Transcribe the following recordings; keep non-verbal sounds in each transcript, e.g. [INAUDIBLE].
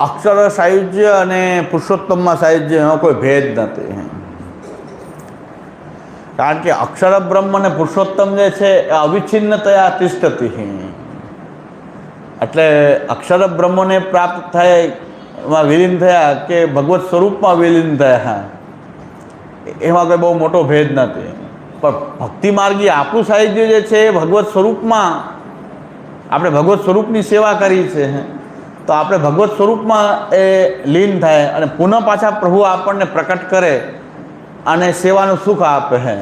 અક્ષર સાયુજ્ય અને પુરુષોત્તમમાં સાયુજ્ય એનો કોઈ ભેદ નથી. કારણ કે અક્ષર બ્રહ્મ અને પુરુષોત્તમ જે છે એ અવિચ્છિન્નતયા તિષ્ઠતી એટલે અક્ષર બ્રહ્મને પ્રાપ્ત થાય એમાં વિલીન થયા કે ભગવત સ્વરૂપમાં વિલીન થયા, એમાં કોઈ બહુ મોટો ભેદ નથી. પણ ભક્તિ માર્ગી આપણું સાહિત્ય જે છે એ ભગવત સ્વરૂપમાં, આપણે ભગવત સ્વરૂપની સેવા કરી છે. તો આપણે ભગવત સ્વરૂપમાં એ લીન થાય અને પુનઃ પાછા પ્રભુ આપણને પ્રકટ કરે અને સેવાનું સુખ આપે હે.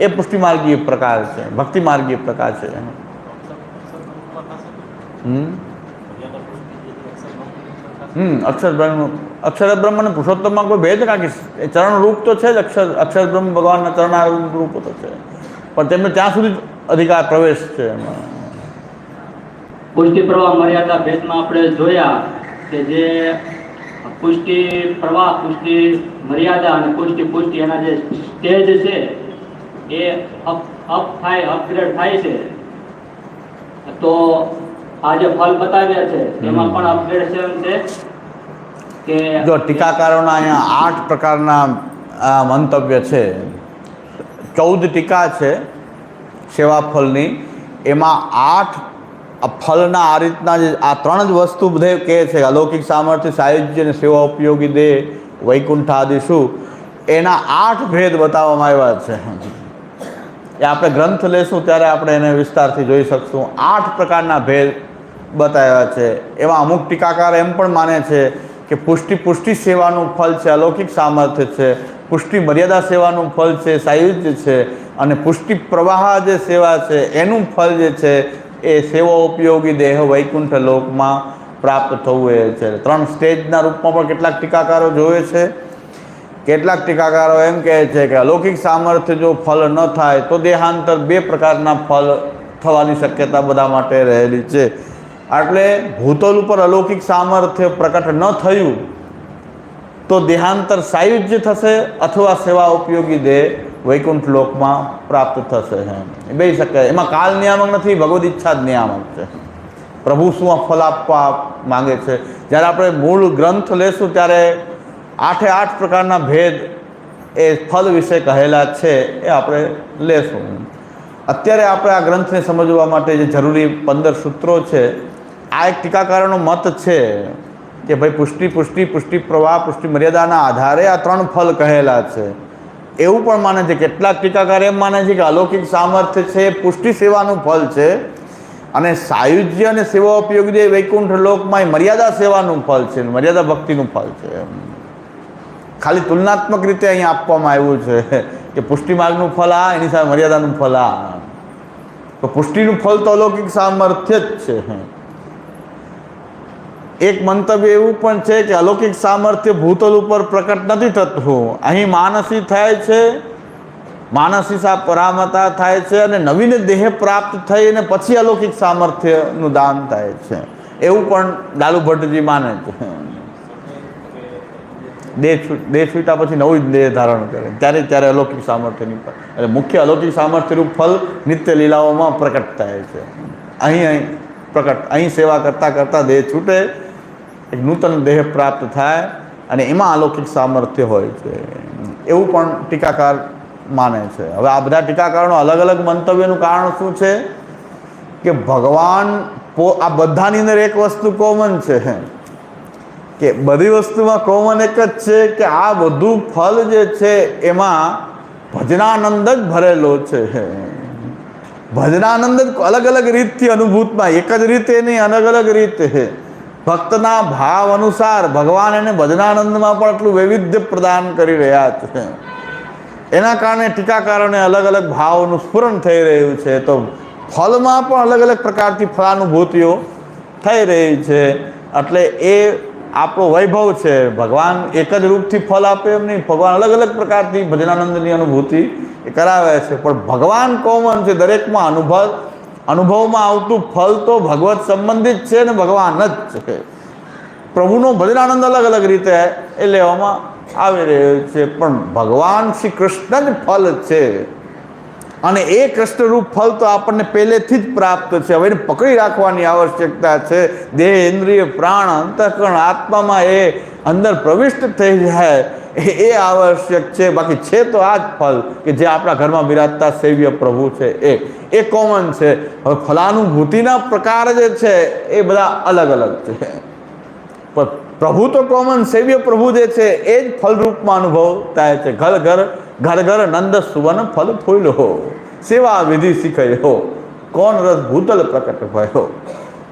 એ પુષ્ટિ માર્ગીય પ્રકાર છે ભક્તિ માર્ગીય પ્રકાર છે. હમ? અક્ષર બ્રહ્મ અક્ષર બ્રહ્મ અને પુરુષોત્તમમાં કોઈ ભેદ એ ચરણ રૂપ તો છે જ, અક્ષર અક્ષર બ્રહ્મ ભગવાનના ચરણા રૂપ તો છે. પણ તેમને ત્યાં સુધી અધિકાર પ્રવેશ છે એમાં. પુષ્ટિ પ્રવાહ મર્યાદા ભેદમાં આપણે જોયા કે જે પુષ્ટિ પ્રવાહ, પુષ્ટિ મર્યાદા અને પુષ્ટિ પુષ્ટિ એના જે સ્ટેજ છે, એ અપ અપ થાય, અપગ્રેડ થાય છે. તો આ જે ફલ બતાવ્યા છે, એમાં પણ અપગ્રેડેશન છે કે જો ટીકાકારોના અહીંયા આઠ પ્રકારના મંતવ્ય છે. ચૌદ ટીકા છે સેવા ફલની એમાં આઠ આ ફલના આ રીતના જે આ ત્રણ જ વસ્તુ બધે કહે છે અલૌકિક સામર્થ્ય, સાયુજ્ય અને સેવા ઉપયોગી દેહ વૈકુંઠ આદિશુ એના આઠ ભેદ બતાવવામાં આવ્યા છે. એ આપણે ગ્રંથ લેશું ત્યારે આપણે એને વિસ્તારથી જોઈ શકશું. આઠ પ્રકારના ભેદ બતાવ્યા છે. એમાં અમુક ટીકાકાર એમ પણ માને છે કે પુષ્ટિ પુષ્ટિ સેવાનું ફલ છે, અલૌકિક સામર્થ્ય છે. પુષ્ટિ મર્યાદા સેવાનું ફલ છે, સાયુજ્ય છે. અને પુષ્ટિ પ્રવાહ જે સેવા છે, એનું ફલ જે છે એ સેવા ઉપયોગી દેહ વૈકુંઠ લોકમાં પ્રાપ્ત થવું એ છે. ત્રણ સ્ટેજના રૂપમાં પણ કેટલાક ટીકાકારો જોવે છે. કેટલાક ટીકાકારો એમ કહે છે કે અલૌકિક સામર્થ્ય જો ફલ ન થાય તો દેહાંતર બે પ્રકારના ફલ થવાની શક્યતા બધા માટે રહેલી છે. એટલે ભૂતલ ઉપર અલૌકિક સામર્થ્ય પ્રકટ ન થયું તો દેહાંતર સાયુજ્ય થશે અથવા સેવા ઉપયોગી દેહ વૈકુંઠ લોકમાં પ્રાપ્ત થશે એ બે શકે. એમાં કાલ નિયામક નથી, ભગવદ ઈચ્છા જ નિયામક છે. પ્રભુ શું આ ફલ આપવા માંગે છે? જ્યારે આપણે મૂળ ગ્રંથ લેશું, ત્યારે આઠે આઠ પ્રકારના ભેદ એ ફલ વિશે કહેલા છે, એ આપણે લેશું. અત્યારે આપણે આ ગ્રંથને સમજવા માટે જે જરૂરી પંદર સૂત્રો છે, આ એક ટીકાકારોનો મત છે કે ભાઈ પુષ્ટિ પુષ્ટિ પુષ્ટિ પ્રવાહ, પુષ્ટિ મર્યાદાના આધારે આ ત્રણ ફલ કહેલા છે. એવું પણ માને છે, કેટલાક ટીકાકાર એમ માને છે કે અલૌકિક સામર્થ્ય છે, પુષ્ટિ સેવાનું ફલ છે અને સાયુજ્ય અને સેવા ઉપયોગી વૈકુંઠ લોકમાં મર્યાદા સેવાનું ફલ છે, મર્યાદા ભક્તિનું ફલ છે ખાલી તુલનાત્મક રીતે અહીં આપવામાં આવ્યું છે કે પુષ્ટિ માર્ગનું ફલ આ, એની સામે મર્યાદાનું ફલ આ. તો પુષ્ટિનું ફલ તો અલૌકિક સામર્થ્ય જ છે. એક મંતવ્ય એવું પણ છે કે અલૌકિક સામર્થ્ય ભૂતલ ઉપર પ્રકટ નથી થતું. અહીં માનસી થાય છે, માનસી સા પરામતા થાય છે અને નવીન દેહ પ્રાપ્ત થઈ અને પછી અલૌકિક સામર્થ્યનું દાન થાય છે. એવું પણ લાલુ ભટ્ટજી માને છે. દેહ છૂટ દેહ છૂટા પછી નવું જ દેહ ધારણ કરે. ત્યારે ત્યારે અલૌકિક સામર્થ્યની એટલે મુખ્ય અલૌકિક સામર્થ્યનું ફલ નિત્ય લીલાઓમાં પ્રકટ થાય છે. અહીં અહીં પ્રકટ, અહીં સેવા કરતાં કરતાં દેહ છૂટે નૂતન દેહ પ્રાપ્ત થાય અને એમાં અલૌકિક સામર્થ્ય હોય છે. એવું પણ ટીકાકાર માને છે. હવે આ બધા ટીકાકારોનો અલગ અલગ મંતવ્યનું કારણ શું છે? કે ભગવાન પો, આ બધાની અંદર એક વસ્તુ કોમન છે. કે બધી વસ્તુમાં કોમન એક જ છે કે આ બધું ફલ જે છે એમાં ભજનાનંદ જ ભરેલો છે. ભજનાનંદ જ અલગ અલગ રીતથી અનુભૂતમાં, એક જ રીતે નહીં, અલગ અલગ રીતે. ભક્તના ભાવ અનુસાર ભગવાન એને ભજનાનંદમાં પણ એટલું વૈવિધ્ય પ્રદાન કરી રહ્યા છે. એના કારણે ટીકાકારોને અલગ અલગ ભાવનું સ્ફુરણ થઈ રહ્યું છે. તો ફલમાં પણ અલગ અલગ પ્રકારથી ફળાનુભૂતિઓ થઈ રહી છે. એટલે એ આપણો વૈભવ છે. ભગવાન એક જ રૂપથી ફળ આપે એમ નહીં. ભગવાન અલગ અલગ પ્રકારથી ભજનાનંદની અનુભૂતિ કરાવે છે. પણ ભગવાન કોમન છે. દરેકમાં અનુભવ અનુભવમાં આવતું ફલ તો ભગવત સંબંધિત છે ને ભગવાન જ છે. પ્રભુનો ભજનાનંદ અલગ અલગ રીતે એ લેવામાં આવી રહ્યો છે. પણ ભગવાન શ્રી કૃષ્ણ જ ફલ છે. અને એ કષ્ટરૂપ ફળ તો આપણને પહેલેથી જ પ્રાપ્ત છે. હવે એને પકડી રાખવાની આવશ્યકતા છે. દેહ, ઇન્દ્રિય, પ્રાણ, અંતઃકરણ, આત્મામાં એ અંદર પ્રવિષ્ટ થઈ જાય એ એ આવશ્યક છે. બાકી છે તો આ જ ફલ કે જે આપણા ઘરમાં બિરાજતા સેવ્ય પ્રભુ છે એ. એ કોમન છે. હવે ફલાનુભૂતિના પ્રકાર જે છે એ બધા અલગ અલગ છે. પણ પ્રભુ તો કોમન સેવ્ય પ્રભુ જે છે, એ જ ફલરૂપમાં અનુભવ થાય છે. ઘર ઘર ઘર ઘર નંદ સુવન ફલ ફૂલ હો. સેવા વિધિ શીખયો કોણ રસ ભૂતલ પ્રકટ ભયો?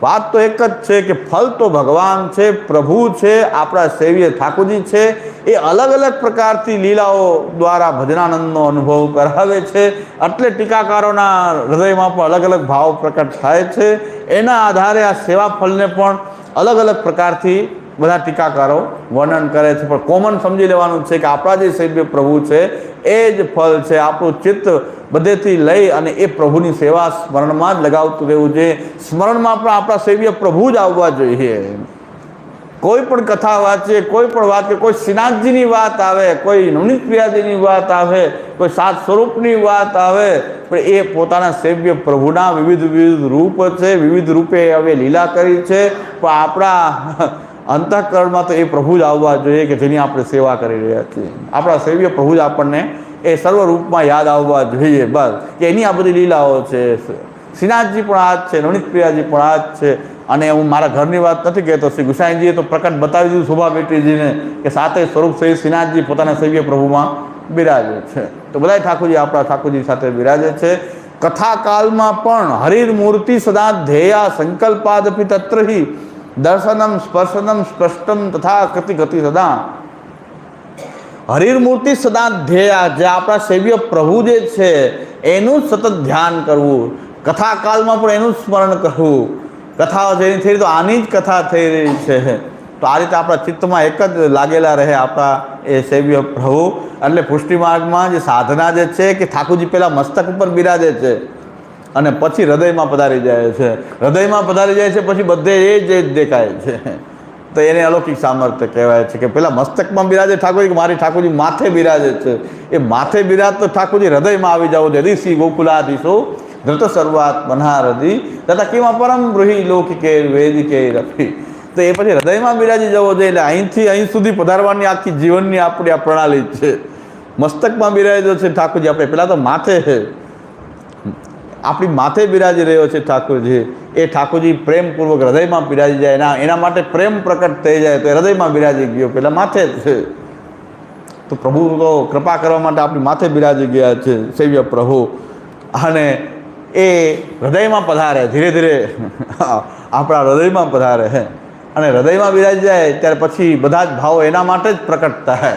વાત તો એક જ છે કે ફલ તો ભગવાન છે, પ્રભુ છે, આપણા સેવ્ય ઠાકોરજી છે, એ અલગ અલગ પ્રકારથી લીલાઓ દ્વારા ભજનાનંદનો અનુભવ કરાવે છે. એટલે ટીકાકારોના હૃદયમાં પણ અલગ અલગ ભાવ પ્રકટ થાય છે. એના આધારે આ સેવા ફલને પણ અલગ અલગ પ્રકારથી બધા ટીકાકારો વર્ણન કરે છે. પણ કોમન સમજી લેવાનું છે કે આપણા જે સૈવ્ય પ્રભુ છે, એ જ ફળ છે. આપણું ચિત્ત બધેથી લઈ અને એ પ્રભુની સેવા સ્મરણમાં જ લગાવતું રહેવું જોઈએ. સ્મરણમાં પણ આપણા સૈવ્ય પ્રભુ જ આવવા જોઈએ. કોઈ પણ કથા વાંચીએ કોઈ પણ વાત કોઈ શ્રીનાથજીની વાત આવે, કોઈ નવનીત પ્રિયાજીની વાત આવે, કોઈ સાત સ્વરૂપની વાત આવે, પણ એ પોતાના સેવ્ય પ્રભુના વિવિધ વિવિધ રૂપ છે. વિવિધ રૂપે હવે લીલા કરી છે. પણ આપણા અંતઃકરણમાં તો એ પ્રભુ જ આવવા જોઈએ કે જેની આપણે સેવા કરી રહ્યા છીએ. આપણા સેવ્ય પ્રભુ જ આપણને એ સર્વ રૂપમાં યાદ આવવા જોઈએ બસ. કે એની આ બધી લીલાઓ છે. શ્રીનાથજી પણ આ જ છે નવનીતપ્રિયાજી પણ આ જ છે. અને હું મારા ઘરની વાત નથી કહેતો, શ્રી ગુસાઈજીએ તો પ્રકટ બતાવી દીધું શોભા બેટરીજીને કે સાતે સ્વરૂપ સહિત શ્રીનાથજી પોતાના સૈવ્ય પ્રભુમાં બિરાજે છે. તો બધા ઠાકોરજી આપણા ઠાકોરજી સાથે બિરાજે છે. કથાકાલમાં પણ હરિર મૂર્તિ સદા ધ્યેયા સંકલ્પાદપી તત્રહી. દર્શનમ, સ્પર્શનમ, સ્પષ્ટમ તથા કતિ ગતિ સદા. હરિર્મૂર્તિ સદા ધ્યેયા, જે આપણા સેવ્ય પ્રભુ જે છે, એનું સતત ધ્યાન કરવું. કથાકાલમાં પણ એનું સ્મરણ કરવું. કથાઓ જેની થઈ તો આની જ કથા થઈ રહી છે. તો આ રીતે આપણા ચિત્તમાં એક જ લાગેલા રહે આપણા એ સેવ્ય પ્રભુ. એટલે પુષ્ટિ માર્ગમાં જે સાધના જે છે કે ઠાકુરજી પહેલાં મસ્તક ઉપર બિરાજે છે. અને પછી હૃદયમાં પધારી જાય છે. હૃદયમાં પધારી જાય છે, પછી બધે એ જ દેખાય છે. તો એને અલૌકિક સામર્થ્ય કહેવાય છે કે પેલા મસ્તકમાં બિરાજે ઠાકોરજી કે મારી ઠાકોરજી માથે બિરાજે છે. એ માથે બિરાજ તો ઠાકોરજી હૃદયમાં આવી જાવ છે ઋષિ ગોકુલાધીશો ધૃત શરૂઆત મનહારધી તથા કેવા પરમ ગૃહી લૌકિકે વેદિકે રફી તો એ પછી હૃદયમાં બિરાજી જવો જોઈએ એટલે અહીંથી અહીં સુધી પધારવાની આખી જીવનની આપણી આ પ્રણાલી છે. મસ્તકમાં બિરાજો છે ઠાકોરજી. આપણે પહેલાં તો માથે છે આપણી માથે બિરાજી રહ્યો છે ઠાકોરજી. એ ઠાકોરજી પ્રેમપૂર્વક હૃદયમાં બિરાજી જાય. એના એના માટે પ્રેમ પ્રકટ થઈ જાય તો એ હૃદયમાં બિરાજી ગયો પેલા માથે છે. તો પ્રભુ, તો કૃપા કરવા માટે આપણી માથે બિરાજી ગયા છે, સૈવ્ય પ્રભુ. અને એ હૃદયમાં પધારે, ધીરે ધીરે. આપણા હૃદયમાં પધારે હે. અને હૃદયમાં બિરાજી જાય, ત્યારે પછી બધા જ ભાવો એના માટે જ પ્રકટ થાય.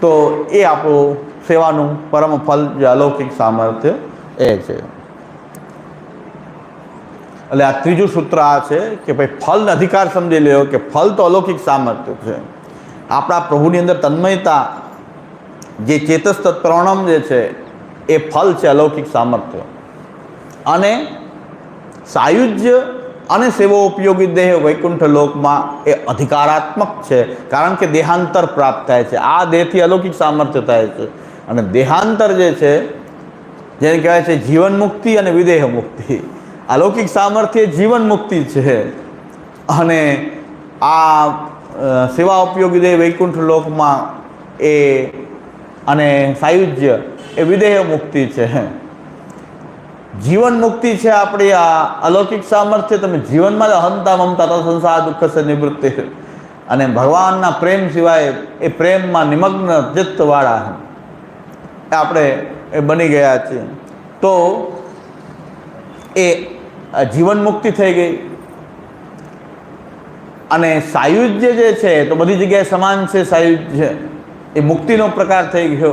તો એ આપણું સેવાનું પરમ ફલ જે અલૌકિક સામર્થ્ય એ છે. એટલે આ ત્રીજું સૂત્ર આ છે કે ભાઈ ફલને અધિકાર સમજી લેવો કે ફલ તો અલૌકિક સામર્થ્ય છે. આપણા પ્રભુની અંદર તન્મયતા, જે ચેતસ તત્પ્રણમ જે છે, એ ફલ છે અલૌકિક સામર્થ્ય. અને સાયુજ્ય અને સેવો ઉપયોગી દેહ વૈકુંઠ લોકમાં એ અધિકારાત્મક છે, કારણ કે દેહાંતર પ્રાપ્ત થાય છે. આ દેહથી અલૌકિક સામર્થ્ય થાય છે. અને દેહાંતર જે છે, જેને કહેવાય છે જીવન મુક્તિ અને વિદેહ મુક્તિ. અલૌકિક સામર્થ્ય જીવન મુક્તિ છે. અને આ સેવા ઉપયોગી દેહ વૈકુંઠ લોકમાં એ, અને સાયુજ્ય એ વિદેહ મુક્તિ છે. જીવન મુક્તિ છે આપણી આ અલૌકિક સામર્થ્ય. તમે જીવનમાં જ અહંતા મમતા તો સંસાર દુઃખ છે નિવૃત્તિ. અને ભગવાનના પ્રેમ સિવાય એ પ્રેમમાં નિમગ્ન ચિત્તવાળા આપણે એ બની ગયા છીએ. તો એ જીવન મુક્તિ થઈ ગઈ. અને સાયુજ્ય જે છે, તો બધી જગ્યાએ સમાન છે સાયુજ્ય. એ મુક્તિનો પ્રકાર થઈ ગયો.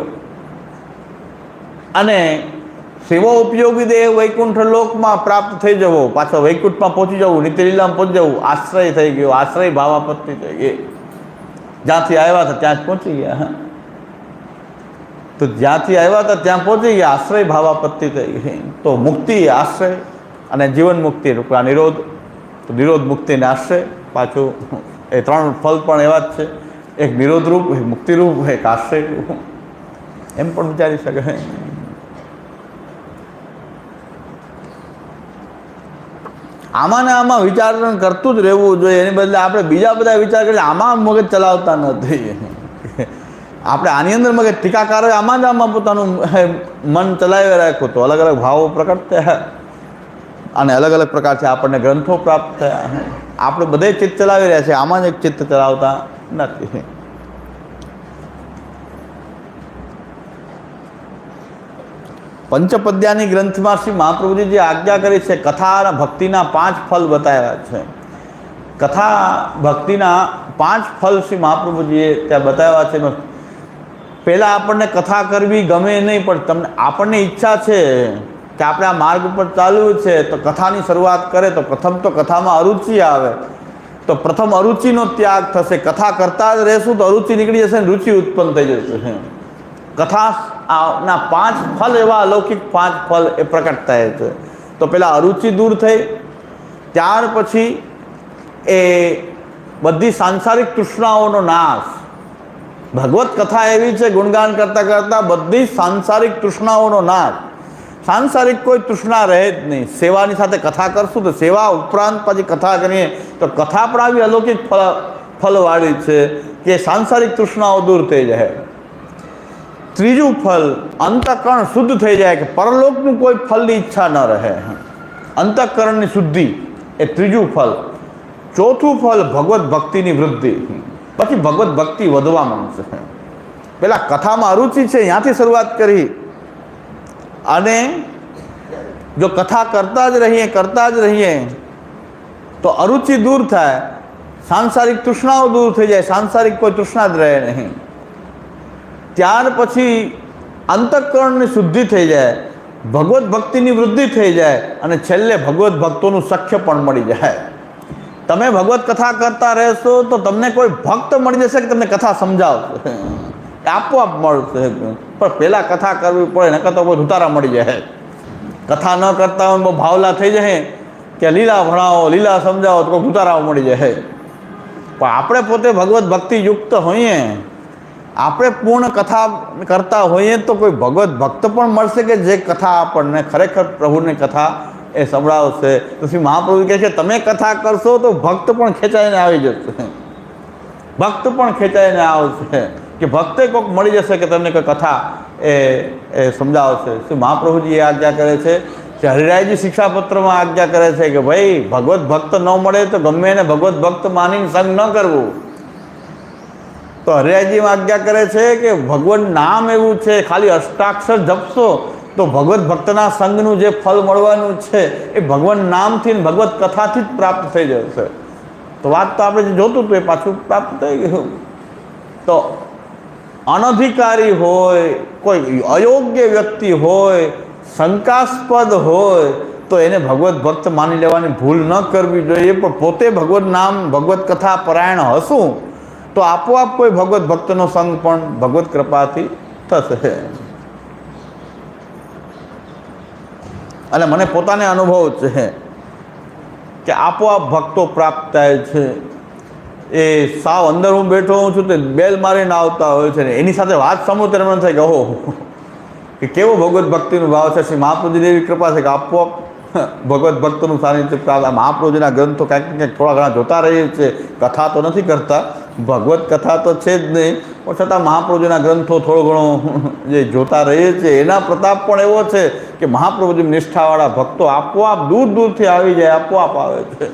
અને સેવા ઉપયોગી દેહ વૈકુંઠ લોકમાં પ્રાપ્ત થઈ જવો, પાછો વૈકુંઠમાં પહોંચી જવું, નીતિલીલામાં પહોંચી જવું, આશ્રય થઈ ગયો, આશ્રય ભાવાપત્તિ થઈ ગઈ. જ્યાંથી આવ્યા હતા ત્યાં જ પહોંચી ગયા તો જ્યાંથી આવ્યા હતા ત્યાં પહોંચી ગયા, આશ્રય ભાવાપત્તિ થઈ ગઈ. તો મુક્તિ આશ્રય. અને જીવન મુક્તિ રૂપે આ નિરોધ નિરોધ મુક્તિને આશ્રય પાછું એ ત્રણ ફલ પણ એવા જ છે. એક નિરોધરૂપ એક મુક્તિરૂપ એક આશ્રયરૂપ એમ પણ વિચારી શકાય આમાં ને આમાં વિચારણ કરતું જ રહેવું જોઈએ. એની બદલે આપણે બીજા બધા વિચાર કરીએ, આમાં મગજ ચલાવતા નથી. આપણે આની અંદર મગજ ટીકાકારોએ આમાં જ આમાં પોતાનું મન ચલાવી રાખ્યું હતું અલગ અલગ ભાવો પ્રકટ થયા. અને અલગ અલગ પ્રકારથી આપણને ગ્રંથો પ્રાપ્ત થયા. આપણે બધે ચિત્ત ચલાવી રહ્યા છે આમાં જ એક ચિત્ત ચલાવતા નથી. પંચપદ્યાની ગ્રંથમાં શ્રી મહાપ્રભુજી જે આજ્ઞા કરી છે, કથા અને ભક્તિના પાંચ ફલ બતાવ્યા છે. કથા, ભક્તિના પાંચ ફલ શ્રી મહાપ્રભુજીએ ત્યાં બતાવ્યા છે. પહેલાં આપણને કથા કરવી ગમે નહીં, પણ તમને, આપણને ઈચ્છા છે કે આપણે આ માર્ગ ઉપર ચાલવું છે તો કથાની શરૂઆત કરે તો પ્રથમ તો કથામાં અરુચિ આવે. તો પ્રથમ અરુચિનો ત્યાગ થશે. કથા કરતા જ રહેશું તો અરુચિ નીકળી જશે ને રુચિ ઉત્પન્ન થઈ જશે. કથા ના પાંચ ફલ એવા અલૌકિક પાંચ ફલ એ પ્રકટ થાય છે. તો પહેલાં અરુચિ દૂર થઈ. ત્યાર પછી એ બધી સાંસારિક તૃષ્ણાઓનો નાશ. ભગવત કથા એવી છે, ગુણગાન કરતાં કરતાં બધી સાંસારિક તૃષ્ણાઓનો નાશ. સાંસારિક કોઈ તૃષ્ણા રહે જ નહીં. સેવાની સાથે કથા કરશું તો સેવા ઉપરાંત પછી કથા કરીએ તો કથા પણ આવી અલૌકિક ફળ ફલવાળી છે કે સાંસારિક તૃષ્ણાઓ દૂર થઈ જાય. ત્રીજું ફલ અંતઃકરણ શુદ્ધ થઈ જાય કે પરલોકનું કોઈ ફલની ઈચ્છા ન રહે. અંતઃકરણની શુદ્ધિ એ ત્રીજું ફલ ચોથું ફલ ભગવત ભક્તિની વૃદ્ધિ. પછી ભગવત ભક્તિ વધવા માંડશે. પહેલાં કથામાં અરુચિ છે, ત્યાંથી શરૂઆત કરી. અને જો કથા કરતા જ રહીએ, કરતા જ રહીએ, તો અરુચિ દૂર થાય, સાંસારિક તૃષ્ણાઓ દૂર થઈ જાય, સાંસારિક કોઈ તૃષ્ણા જ રહે નહીં. ત્યાર પછી અંતઃકરણની શુદ્ધિ થઈ જાય ભગવત ભક્તિની વૃદ્ધિ થઈ જાય, અને છેલ્લે ભગવત ભક્તોનું સખ્ય પણ મળી જાય. તમે ભગવત કથા કરતા રહેશો તો તમને કોઈ ભક્ત મળી જશે કે તમને કથા સમજાવશે? આપોઆપ મળશે પણ પહેલાં કથા કરવી પડે, નકર તો બધું ઉતારા મળી જાય. કથા ન કરતા હોય બહુ ભાવલા થઈ જાય. કે લીલા ભણાવો, લીલા સમજાવો, તો ઉતારાઓ મળી જાય. પણ આપણે પોતે ભગવત ભક્તિ યુક્ત હોઈએ. આપણે પૂર્ણ કથા કરતા હોઈએ તો કોઈ ભગવત ભક્ત પણ મળશે કે જે કથા આપણને ખરેખર પ્રભુની કથા એ સંભળાવશે. તો શ્રી મહાપ્રભુ કહે છે, તમે કથા કરશો તો ભક્ત પણ ખેંચાઈને આવી જશે. ભક્ત પણ ખેંચાઈને આવશે. કે ભક્તે કોઈક મળી જશે કે તમને કોઈ કથા એ એ સમજાવશે. શ્રી મહાપ્રભુજી એ આજ્ઞા કરે છે? કે હરિરાયજી શિક્ષાપત્રમાં આજ્ઞા કરે છે કે ભાઈ, ભગવત ભક્ત ન મળે તો ગમે એને ભગવત ભક્ત માનીને સંગ ન કરવું. તો હરિરાયજીમાં આજ્ઞા કરે છે કે ભગવાન નામ એવું છે, ખાલી અષ્ટાક્ષર જપશો તો ભગવત ભક્તના સંગનું જે ફળ મળવાનું છે, એ ભગવાન નામથી ભગવત કથાથી જ પ્રાપ્ત થઈ જશે. તો વાત તો આપણે જે જોતું હતું એ પાછું પ્રાપ્ત થઈ ગયું. તો અનધિકારી હોય, કોઈ અયોગ્ય વ્યક્તિ હોય, શંકાસ્પદ હોય, તો એને ભગવત ભક્ત માની લેવાની ભૂલ ન કરવી જોઈએ. પણ પોતે ભગવત નામ, ભગવત કથા, પરાયણ હશું, તો આપોઆપ કોઈ ભગવત ભક્તનો સંગ પણ ભગવત કૃપાથી થશે. અને મને પોતાને અનુભવ છે કે આપોઆપ ભક્તો પ્રાપ્ત થાય છે. એ સાવ અંદર હું બેઠો હોઉં છું તે બેલ મારીને આવતા હોય છે ને એની સાથે વાત સમૂહ ત્યારે થાય કે ઓહો, કે કેવો ભગવત ભક્તિનો ભાવ છે. શ્રી મહાપ્રભુજીની એવી કૃપા છે કે આપોઆપ ભગવત ભક્તનું સાનિધ્ય મહાપ્રભુજીના ગ્રંથો ક્યાંક ક્યાંક થોડા ઘણા જોતા રહીએ છીએ. કથા તો નથી કરતા, ભગવત કથા તો છે જ નહીં. પણ છતાં મહાપ્રભુજીના ગ્રંથો થોડો ઘણો જે જોતા રહીએ છીએ. એના પ્રતાપ પણ એવો છે કે મહાપ્રભુજી નિષ્ઠાવાળા ભક્તો આપોઆપ દૂર દૂરથી આવી જાય, આપોઆપ આવે છે.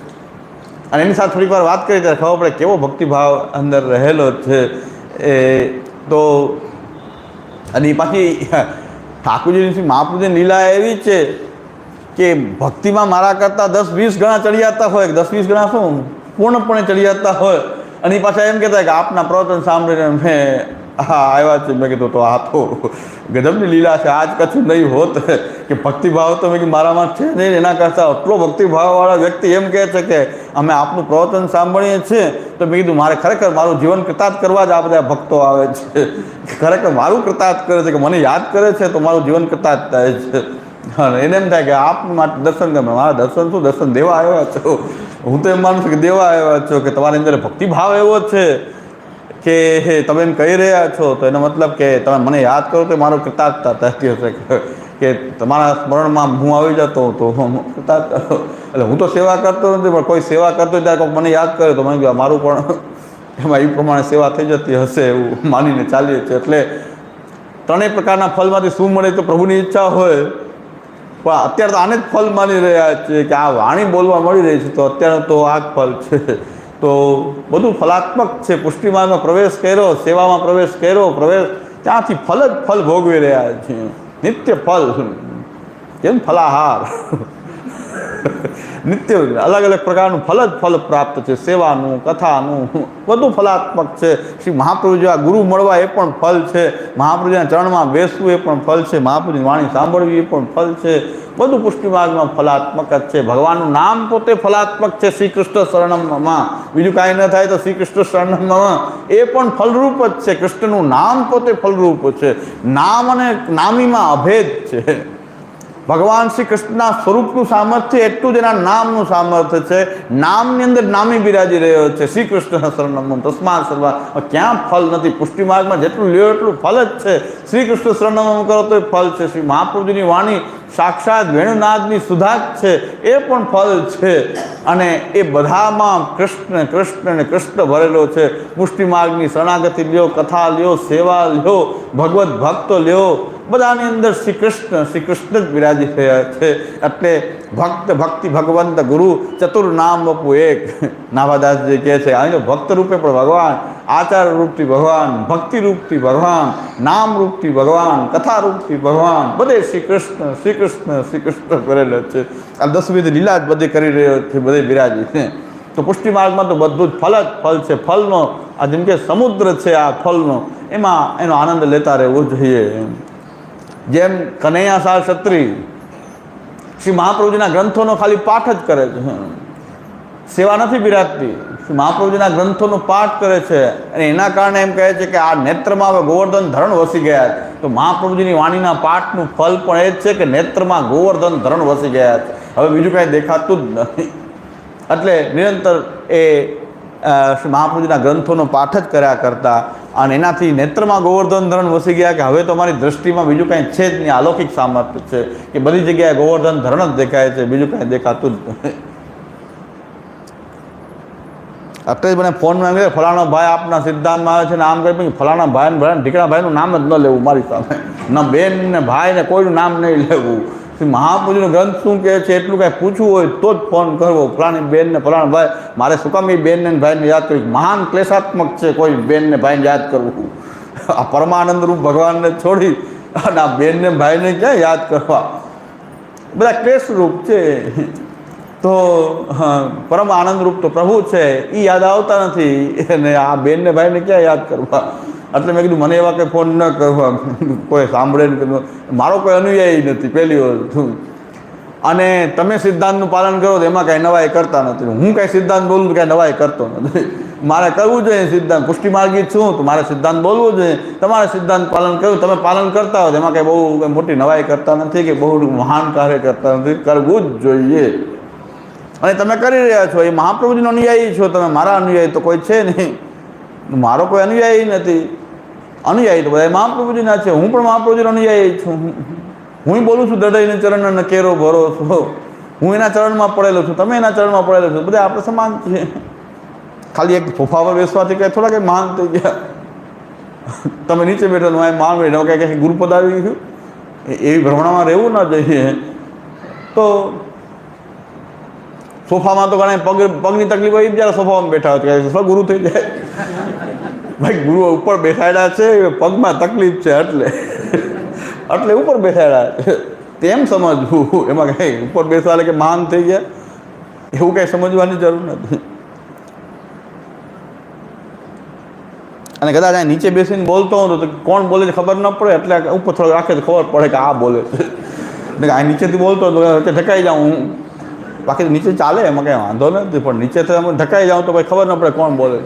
અને એની સાથે થોડીક વાર વાત કરી, ત્યારે ખબર પડે કેવો ભક્તિભાવ અંદર રહેલો છે. એ તો અને પાછી ઠાકોરજીની મહાપ્રભુજીની લીલા એવી છે કે ભક્તિમાં મારા કરતાં દસ વીસ ગણા ચડિયાતા હોય, દસ વીસ ગણા શું? પૂર્ણપણે ચડિયાતા હોય. અને પાછા એમ કહેતા કે આપના પ્રવચન સાંભળીને મેં હા આવ્યા છે. મેં કીધું તો આ તો ગજબની લીલા છે. આજ કશું નહીં હોત કે ભક્તિભાવ તો મેં કીધું મારામાં છે નહીં. એના કરતાં આટલો ભક્તિભાવવાળા વ્યક્તિ એમ કહે છે કે અમે આપનું પ્રવચન સાંભળીએ છીએ, તો મેં કીધું મારે ખરેખર મારું જીવન કૃતાર્થ કરવા જ આ બધા ભક્તો આવે છે. ખરેખર મારું કૃતાર્થ કરે છે કે મને યાદ કરે છે, તો મારું જીવન કૃતાર્થ થાય છે. અને એને એમ થાય કે આપ માટે દર્શન ગમે મારા દર્શન શું? દર્શન દેવા આવ્યા છો. હું તો એમ માનું છું કે દેવા આવ્યા છો કે તમારી અંદર ભક્તિભાવ એવો છે. કે તમે એમ કહી રહ્યા છો, તો એનો મતલબ કે તમે મને યાદ કરો તો મારો કૃતાર્થતા થતી હશે કે તમારા સ્મરણમાં હું આવી જતો તો હું કરતા એટલે હું તો સેવા કરતો નથી, પણ કોઈ સેવા કરતો ત્યારે કોઈક મને યાદ કરે તો મને કહ્યું મારું પણ [LAUGHS] એમાં એ પ્રમાણે સેવા થઈ જતી હશે એવું માનીને ચાલીએ છીએ. એટલે ત્રણેય પ્રકારના ફલમાંથી શું મળે તો પ્રભુની ઈચ્છા હોય. પણ અત્યારે તો આને જ ફલ માની રહ્યા છે કે આ વાણી બોલવા મળી રહી છે, તો અત્યારે તો આ જ ફલ છે. તો બધું ફલાત્મક છે. પુષ્ટિમાર્ગમાં પ્રવેશ કર્યો, સેવામાં પ્રવેશ કર્યો, પ્રવેશ ત્યાંથી ફલ જ ફલ ભોગવી રહ્યા છે નિત્ય ફલ. કેમ? ફલાહાર. નિત્ય અલગ અલગ પ્રકારનું ફલ જ ફલ પ્રાપ્ત છે. સેવાનું, કથાનું, બધું ફલાત્મક છે. શ્રી મહાપ્રભુ આ ગુરુ મળવા એ પણ ફલ છે. મહાપ્રભુજીના ચરણમાં બેસવું એ પણ ફલ છે. મહાપ્રભુની વાણી સાંભળવી એ પણ ફલ છે. બધું પુષ્ટિમાર્ગમાં ફલાત્મક જ છે. ભગવાનનું નામ પોતે ફલાત્મક છે. શ્રી કૃષ્ણ શરણમમાં બીજું કાંઈ ન થાય તો શ્રી કૃષ્ણ શરણમમાં એ પણ ફલરૂપ જ છે. કૃષ્ણનું નામ પોતે ફલરૂપ છે. નામ અને નામીમાં અભેદ છે. ભગવાન શ્રી કૃષ્ણના સ્વરૂપનું સામર્થ્ય એટલું જ એના નામનું સામર્થ્ય છે. નામની અંદર નામી બિરાજી રહ્યો છે. શ્રી કૃષ્ણ શરણમ તસ્માત સર્વા ક્યાં ફલ નથી? પુષ્ટિ માર્ગમાં જેટલું લ્યો એટલું ફલ જ છે. શ્રી કૃષ્ણ શરણમ કરો તો ફલ છે. શ્રી મહાપ્રભુજીની વાણી સાક્ષાત વેણુનાથની સુધા જ છે. એ પણ ફલ છે. અને એ બધામાં કૃષ્ણ કૃષ્ણ અને કૃષ્ણ ભરેલો છે. પુષ્ટિ માર્ગની શરણાગતિ લ્યો, કથા લ્યો, સેવા લ્યો ભગવત ભક્તો લ્યો. બધાની અંદર શ્રી કૃષ્ણ શ્રી કૃષ્ણ જ બિરાજી થયા છે. એટલે ભક્ત, ભક્તિ ભગવંત ગુરુ ચતુર નામ બપુ એક. નાભાદાસજી કહે છે અહીં ભક્ત રૂપે પણ ભગવાન આચાર રૂપથી ભગવાન, ભક્તિ રૂપથી ભગવાન, નામ રૂપથી ભગવાન, કથા રૂપથી ભગવાન, બધે શ્રી કૃષ્ણ શ્રી કૃષ્ણ શ્રી કૃષ્ણ કરેલો છે. આ દસવિધ લીલા જ બધે કરી રહ્યો છે, બધે બિરાજી છે. તો પુષ્ટિ માર્ગમાં તો બધું જ ફલ જ ફલ છે. ફલનો, આ જેમ કે સમુદ્ર છે આ ફલનો, એમાં એનો આનંદ લેતા રહેવો જોઈએ જેમ કનૈયા સાલ ક્ષત્રિ શ્રી મહાપ્રભુજીના ગ્રંથોનો ખાલી પાઠ જ કરે છે. સેવા નથી બિરાજતી. શ્રી મહાપ્રભુજીના ગ્રંથોનો પાઠ કરે છે અને એના કારણે એમ કહે છે કે આ નેત્રમાં હવે ગોવર્ધન ધરણ વસી ગયા તો મહાપ્રભુજીની વાણીના પાઠનું ફલ પણ એ જ છે કે નેત્રમાં ગોવર્ધન ધરણ વસી ગયા હવે બીજું કાંઈ દેખાતું જ નથી. એટલે નિરંતર એ મહાપ્રભુજીના ગ્રંથોનો પાઠ જ કર્યા કરતા અને એનાથી નેત્રમાં ગોવર્ધન ધરણ વસી ગયા કે હવે તો મારી દ્રષ્ટિમાં બીજું કાંઈ છે જ નહીં. અલૌકિક સામર્થ્ય છે કે બધી જગ્યાએ ગોવર્ધન ધરણ જ દેખાય છે, બીજું કાંઈ દેખાતું જ અત્યારે મને ફોનમાં એમ ફલાણો ભાઈ આપના સિદ્ધાંતમાં આવે છે ને આમ કહે ફલાણા ભાઈ ને ભલા ઢીકણા ભાઈનું નામ જ ન લેવું મારી સામે. ન બેન ને ભાઈ ને કોઈનું નામ નહીં લેવું. મહાપુરુષનો ગ્રંથ શું કહે છે, એટલું કાંઈ પૂછવું હોય તો જ ફોન કરવો. ફલાણી બેન ને ફલાણા ભાઈ, મારે શું કામ એ બેનને ભાઈને યાદ કરવી? મહાન ક્લેશાત્મક છે કોઈ બેનને ભાઈને યાદ કરવું. આ પરમાનંદ રૂપ ભગવાનને છોડી અને આ બેનને ભાઈને ક્યાં યાદ કરવા? બધા ક્લેશ રૂપ છે. તો પરમ આનંદરૂપ તો પ્રભુ છે. એ યાદ આવતા નથી. અને આ બેનને ભાઈને ક્યાં યાદ કરવા? એટલે મેં કીધું, મને એવા કંઈ ફોન ન કરવા કોઈ સાંભળે ને મારો કોઈ અનુયાયી નથી પહેલી વસ્તુ. અને તમે સિદ્ધાંતનું પાલન કરો તો એમાં કાંઈ નવાઈ કરતા નથી. હું કાંઈ સિદ્ધાંત બોલું તો કાંઈ નવાઈ કરતો નથી. મારે કરવું જોઈએ સિદ્ધાંત. પુષ્ટિ માર્ગી છું, તો મારે સિદ્ધાંત બોલવું જોઈએ. તમારે સિદ્ધાંત પાલન કરવું, તમે પાલન કરતા હોય એમાં કાંઈ બહુ કંઈ મોટી નવાઈ કરતા નથી કે બહુ મહાન કાર્ય કરતા નથી. કરવું જ જોઈએ. અને તમે કરી રહ્યા છો, એ મહાપ્રભુજીનો અનુયાયી છો તમે. મારા અનુયાયી તો કોઈ છે નહીં. મારો કોઈ અનુયાયી નથી. અનુયાયી તો બધા મહાપ્રભુજીના છે. હું પણ મહાપ્રભુજીનો અનુયાયી છું. હું બોલું છું દડાઈને ચરણ કેરો ભરો છો. હું એના ચરણમાં પડેલો છું. તમે એના ચરણમાં પડેલો છો. બધા આપણે સમાન છે. ખાલી એક ફોફા બેસવાથી કંઈ થોડા કંઈ મહાન થઈ ગયા. તમે નીચે બેઠો હું મહાન બેઠો કંઈ કંઈ ગુરુપદ આવી ગયું એવી ભ્રમણામાં રહેવું ના જોઈએ. તો સોફામાં તો ઘણા પગ પગની તકલીફ હોય જ્યારે સોફામાં બેઠા હોય તો ગુરુ થઈ જાય. ભાઈ ગુરુ ઉપર બેસાડ્યા છે પગમાં તકલીફ છે એટલે. એટલે ઉપર બેસાડ્યા તેમ સમજવું. એમાં કંઈ ઉપર બેસવા કે મહાન થઈ ગયા? એવું કંઈ સમજવાની જરૂર નથી. અને કદાચ આ નીચે બેસીને બોલતો હોય તો કોણ બોલે છે ખબર ન પડે. એટલે ઉપર થોડો રાખે તો ખબર પડે કે આ બોલે છે. આ નીચેથી બોલતો તો ઢકાઈ જાઉં હું. બાકી નીચે ચાલે, એમાં કંઈ વાંધો નથી, પણ નીચેથી અમે ઢકાઈ જાઉં તો ભાઈ ખબર ન પડે કોણ બોલે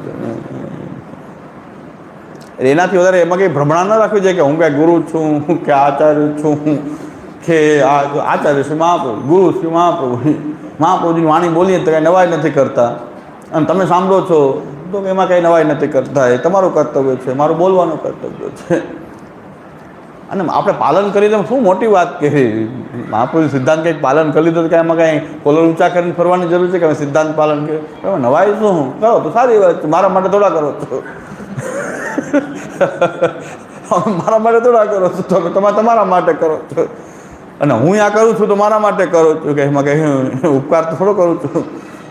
એનાથી વધારે એમાં કંઈ ભ્રમણા ન રાખવી જોઈએ કે હું કાંઈ ગુરુ છું કે આચાર્ય છું કે આચાર્ય શ્રી મહાપ્રભુ, ગુરુ શ્રી મહાપ્રભુ, મહાપ્રભુજીની વાણી બોલીએ તો કાંઈ નવાઈ નથી કરતા. અને તમે સાંભળો છો તો એમાં કંઈ નવાઈ નથી કરતા. એ તમારું કર્તવ્ય છે, મારું બોલવાનું કર્તવ્ય છે. અને આપણે પાલન કરી તો શું મોટી વાત કહેવી મહાપુરુષ સિદ્ધાંત કંઈક પાલન કરી લીધું કાંઈ એમાં કાંઈ કોલર ઊંચા કરીને ફરવાની જરૂર છે કે સિદ્ધાંત પાલન કર્યું નવાઈ શું? કરો તો સારી વાત મારા માટે થોડા કરો છો. [LAUGHS] મારા માટે થોડા કરો છો. તો તમે તમારા માટે કરો છો. અને હું આ કરું છું તો મારા માટે કરું છું. કે એમાં કંઈ ઉપકાર તો થોડો કરું છું.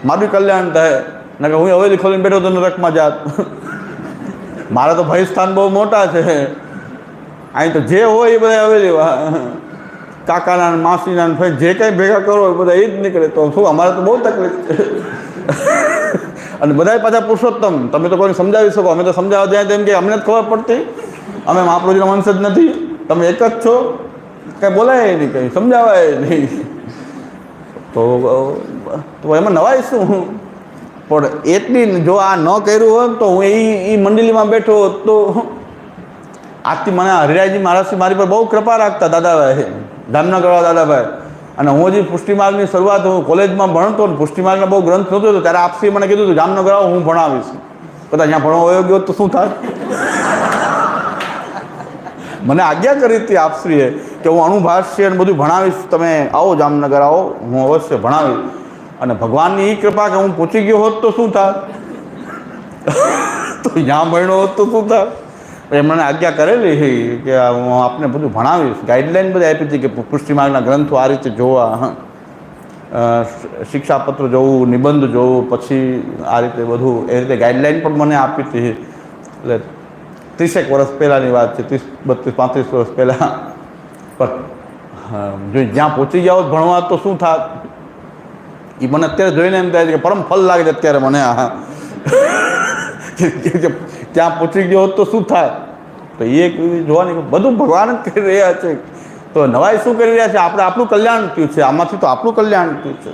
મારું કલ્યાણ થાય. ને કે હું હવેલી ખોલીને બેઠો તો નરકમાં જાત. મારા તો ભય સ્થાન બહુ મોટા છે. અહીં તો જે હોય એ બધા અવેલેબલ કાકાના માસીના જે કંઈ ભેગા કરો એ બધા એ જ નીકળે. તો શું, અમારે તો બહુ તકલીફ છે. અને બધાય પાછા પુરુષોત્તમ. તમે તો કોઈને સમજાવી શકો. અમે તો સમજાવવા જાય તેમ કે અમને જ ખબર પડતી. અમે મહાપ્રભુજીના વંશ જ નથી. તમે એક જ છો. કંઈ બોલાય નહીં, કંઈ સમજાવાય નહીં. તો તો એમાં નવાય શું? પણ એટલી જો આ ન કર્યું હોત તો હું એ મંડળીમાં બેઠો હોત તો આજથી મને હરિરાયજી મહારાજથી મારી પર બહુ કૃપા રાખતા દાદાભાઈ. ધામનગરવાળા દાદાભાઈ. અને હું જે પુષ્ટિમાર્ગની શરૂઆત હું કોલેજમાં ભણતો ને પુષ્ટિમાર્ગના બહુ ગ્રંથ નહોતો હતો ત્યારે આપસી મને કીધું હતું, જામનગર આવો, હું ભણાવીશ. કદાચ ત્યાં ભણવા વયો ગયો તો શું થાય મને આજ્ઞા કરી હતી આપશ્રીએ કે હું અણુભાષ્ય અને બધું ભણાવીશ. તમે આવો, જામનગર આવો, હું અવશ્ય ભણાવીશ. અને ભગવાનની એ કૃપા કે હું પહોંચી ગયો હોત તો શું થાય તો ત્યાં ભણ્યો હોત તો શું થાય મને આજ્ઞા કરેલી છે કે હું આપને બધું ભણાવીશ. ગાઈડલાઈન બધી આપી હતી કે પુષ્ટિમાર્ગના ગ્રંથો આ રીતે જોવા. શિક્ષાપત્ર જોવું, નિબંધ જોવું, પછી આ રીતે બધું, એ રીતે ગાઈડલાઈન પણ મને આપી હતી. એટલે ત્રીસેક વર્ષ પહેલાંની વાત છે, ત્રીસ, બત્રીસ, પાંત્રીસ વર્ષ પહેલાં. પણ જો જ્યાં પહોંચી જાઓ ભણવા તો શું થાય એ મને અત્યારે જોઈને એમ થાય છે કે પરમ ફલ લાગે છે અત્યારે મને આ. [LAUGHS] ત્યાં પહોંચી ગયો હોત તો શું થાય? તો એ જોવાની બધું ભગવાન જ કરી રહ્યા છે. તો નવાઈ શું કરી રહ્યા છે? આપણે આપણું કલ્યાણ થયું છે. આમાંથી તો આપણું કલ્યાણ થયું છે.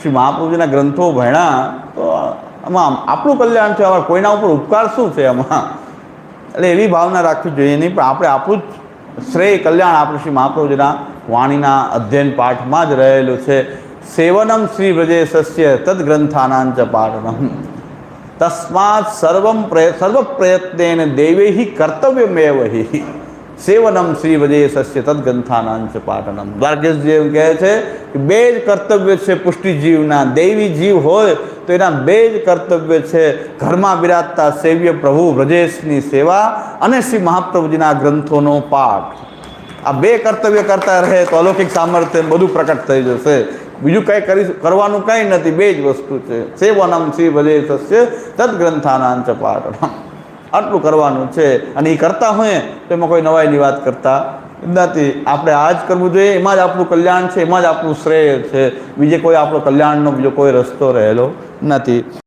શ્રી મહાપ્રભુજીના ગ્રંથો ભણ્યા તો આમાં આપણું કલ્યાણ છે. આમાં કોઈના ઉપર ઉપકાર શું છે આમાં? એટલે એવી ભાવના રાખવી જોઈએ નહીં, પણ આપણે આપણું જ શ્રેય કલ્યાણ આપણે શ્રી મહાપ્રભુજીના વાણીના અધ્યયન પાઠમાં જ રહેલું છે. સેવનમ શ્રી વ્રજેશસ્ય તદ ગ્રંથાનાંચ પાઠનમ તસ્માત સર્વમ સર્વ પ્રયત્નેન દૈવૈ કર્તવ્યમેવ સેવનમ શ્રી વજેશસ્ય તદગ્રંથાનાંચ પાઠનમ દ્વારકેશજી એવું કહે છે કે બે જ કર્તવ્ય છે પુષ્ટિજીવના દૈવી જીવ હોય તો એના બે જ કર્તવ્ય છે ઘરમાં બિરાજતા સેવ્ય પ્રભુ વ્રજેશની સેવા અને શ્રી મહાપ્રભુજીના ગ્રંથોનો પાઠ આ બે કર્તવ્ય કરતા રહે તો અલૌકિક સામર્થ્ય બધું પ્રકટ થઈ જશે બીજું કંઈ કરી કરવાનું કંઈ નથી, બે જ વસ્તુ છે. સેવનમ શ્રી ભજે થશે તદગ્રંથાનાંચ પાઠનમ આટલું કરવાનું છે. અને એ કરતા હોય, તો એમાં કોઈ નવાઈની વાત કરતા નથી. આપણે આ જ કરવું જોઈએ. એમાં જ આપણું કલ્યાણ છે. એમાં જ આપણું શ્રેય છે. બીજે કોઈ આપણો કલ્યાણનો બીજો કોઈ રસ્તો રહેલો નથી.